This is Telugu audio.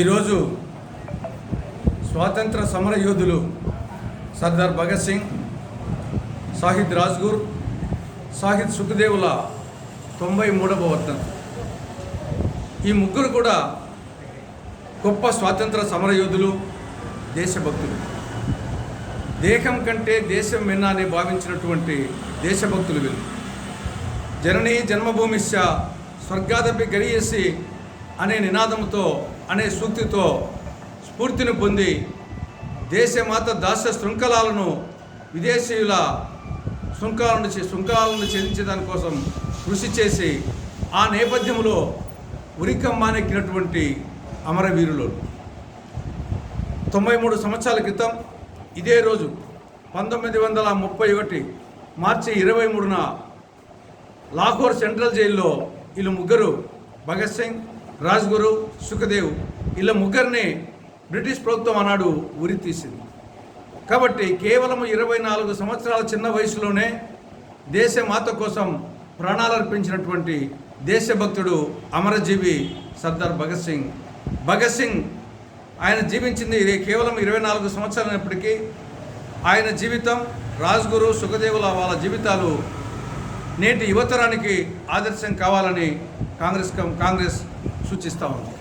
ఈరోజు స్వాతంత్ర సమర యోధులు సర్దార్ భగత్ సింగ్ సాహిద్ రాజ్గుర్ సాహిద్ సుఖదేవుల తొంభై మూడవ వర్ధంతి ఈ ముగ్గురు కూడా గొప్ప స్వాతంత్ర సమర యోధులు దేశభక్తులు. దేహం కంటే దేశం విన్నా అని భావించినటువంటి దేశభక్తులు వీళ్ళు. జననీ జన్మభూమిశ స్వర్గాదపి గరియేసి అనే నినాదంతో అనే సూక్తితో స్ఫూర్తిని పొంది దేశమాత దాస్య శృంఖలాలను విదేశీయుల శృంఖలాల నుంచి శృంఖలాలను ఛేదించే దానికోసం కృషి చేసి ఆ నేపథ్యంలో ఉరికమ్మానెక్కినటువంటి అమరవీరులు. తొంభై మూడు సంవత్సరాల క్రితం ఇదే రోజు పంతొమ్మిది వందల ముప్పై ఒకటి మార్చి ఇరవై మూడున లాహోర్ సెంట్రల్ జైల్లో వీళ్ళు ముగ్గురు భగత్ సింగ్ రాజ్గురు సుఖదేవ్ ఇలా ముగ్గురిని బ్రిటిష్ ప్రభుత్వం ఆనాడు ఉరి తీసింది కాబట్టి కేవలం ఇరవై నాలుగు సంవత్సరాల చిన్న వయసులోనే దేశమాత కోసం ప్రాణాలర్పించినటువంటి దేశభక్తుడు అమరజీవి సర్దార్ భగత్ సింగ్. భగత్ సింగ్ ఆయన జీవించింది ఇది కేవలం ఇరవై నాలుగు సంవత్సరాలైనప్పటికీ ఆయన జీవితం రాజ్గురు సుఖదేవుల వాళ్ళ జీవితాలు నేటి యువతరానికి ఆదర్శం కావాలని కాంగ్రెస్ కం- కాంగ్రెస్ సూచిస్తూ ఉంది.